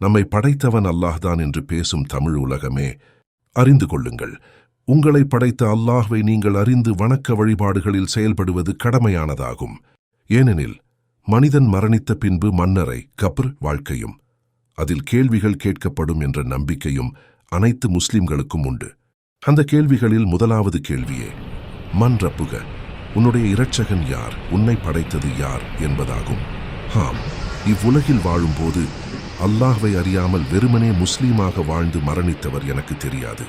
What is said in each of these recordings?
நம்மை படைத்தவன் அல்லாஹ்தான் என்று பேசும் தமிழ் உலகமே. அறிந்து கொள்ளுங்கள். உங்களை படைத்த அல்லாஹ்வை நீங்கள் அறிந்து வணக்க வழிபாடுகளில் செயல்படுவது கடமையானதாகும். ஏனெனில் மனிதன் மரணித்த பின்பு மன்னரை கப்ர் வாழ்க்கையும் அதில் கேள்விகள் கேட்கப்படும் என்ற நம்பிக்கையும் அனைத்து முஸ்லிம்களுக்கும் உண்டு. அந்த கேள்விகளில் முதலாவது கேள்வியே மண் ரப்புக உன்னுடைய இரட்சகன் யார்? உன்னை படைத்தது யார்? என்பதாகும். ஹாம் இவ்வுலகில் வாழும்போது அல்லாஹ்வை அறியாமல் வெறுமனே முஸ்லீமாக வாழ்ந்து மரணித்தவர் எனக்கு தெரியாது.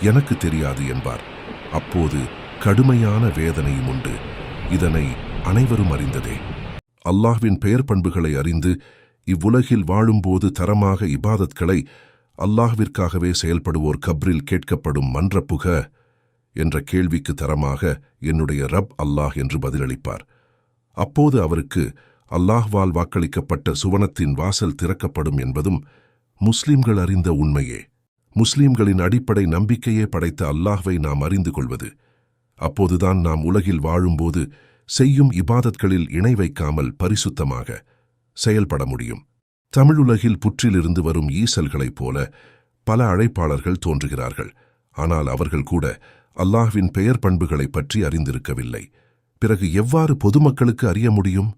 எனக்கு தெரியாது என்பார். அப்போது கடுமையான வேதனையும் உண்டு. இதனை அனைவரும் அறிந்ததே. அல்லாஹ்வின் பெயர் பண்புகளை அறிந்து இவ்வுலகில் வாழும்போது தரமாக இபாதத்களை அல்லாஹ்விற்காகவே செயல்படுவோர் கப்ரில் கேட்கப்படும் மன்ற புக என்ற கேள்விக்கு தரமாக என்னுடைய ரப் அல்லாஹ் என்று பதிலளிப்பார். அப்போது அவருக்கு அல்லாஹ்வால் வாக்களிக்கப்பட்ட சுவனத்தின் வாசல் திறக்கப்படும் என்பதும் முஸ்லிம்கள் அறிந்த உண்மையே. முஸ்லிம்களின் அடிப்படை நம்பிக்கையே படைத்த அல்லாஹ்வை நாம் அறிந்து கொள்வது. அப்போதுதான் நாம் உலகில் வாழும்போது செய்யும் இபாதத்களில் இணை வைக்காமல் பரிசுத்தமாக செயல்பட முடியும். தமிழுலகில் புற்றிலிருந்து வரும் ஈசல்களைப் போல பல அழைப்பாளர்கள் தோன்றுகிறார்கள். ஆனால் அவர்கள் கூட அல்லாஹ்வின் பெயர் பண்புகளைப் பற்றி அறிந்திருக்கவில்லை. பிறகு எவ்வாறு பொதுமக்களுக்கு அறிய முடியும்?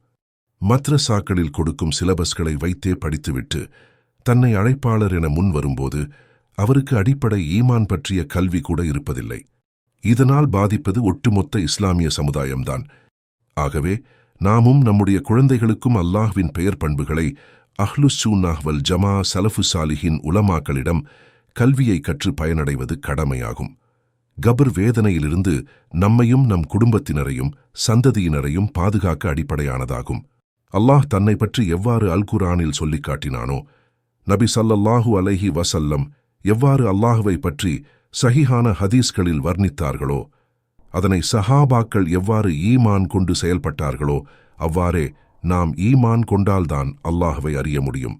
மத்ரசாக்களில் கொடுக்கும் சிலபஸ்களை வைத்தே படித்துவிட்டு தன்னை அழைப்பாளர் என முன் வரும்போது அவருக்கு அடிப்படை ஈமான் பற்றிய கல்வி கூட இருப்பதில்லை. இதனால் பாதிப்பது ஒட்டுமொத்த இஸ்லாமிய சமுதாயம்தான். ஆகவே நாமும் நம்முடைய குழந்தைகளுக்கும் அல்லாஹ்வின் பெயர் பண்புகளை அஹ்லுஸ் ஜமா சலஃபு சாலிஹின் உலமாக்களிடம் கல்வியை கற்று பயனடைவது கடமையாகும். கபர் வேதனையிலிருந்து நம்மையும் நம் குடும்பத்தினரையும் சந்ததியினரையும் பாதுகாக்க அடிப்படையானதாகும். அல்லாஹ் தன்னை பற்றி எவ்வாறு அல் குரானில் சொல்லிக் காட்டினானோ நபி சல்லல்லாஹு அலைஹி வசல்லம் எவ்வாறு அல்லாஹுவை பற்றி சஹிஹான ஹதீஸ்களில் வர்ணித்தார்களோ அதனை சஹாபாக்கள் எவ்வாறு ஈமான் கொண்டு செயல்பட்டார்களோ அவ்வாறே நாம் ஈமான் கொண்டால்தான் அல்லாஹுவை அறிய முடியும்.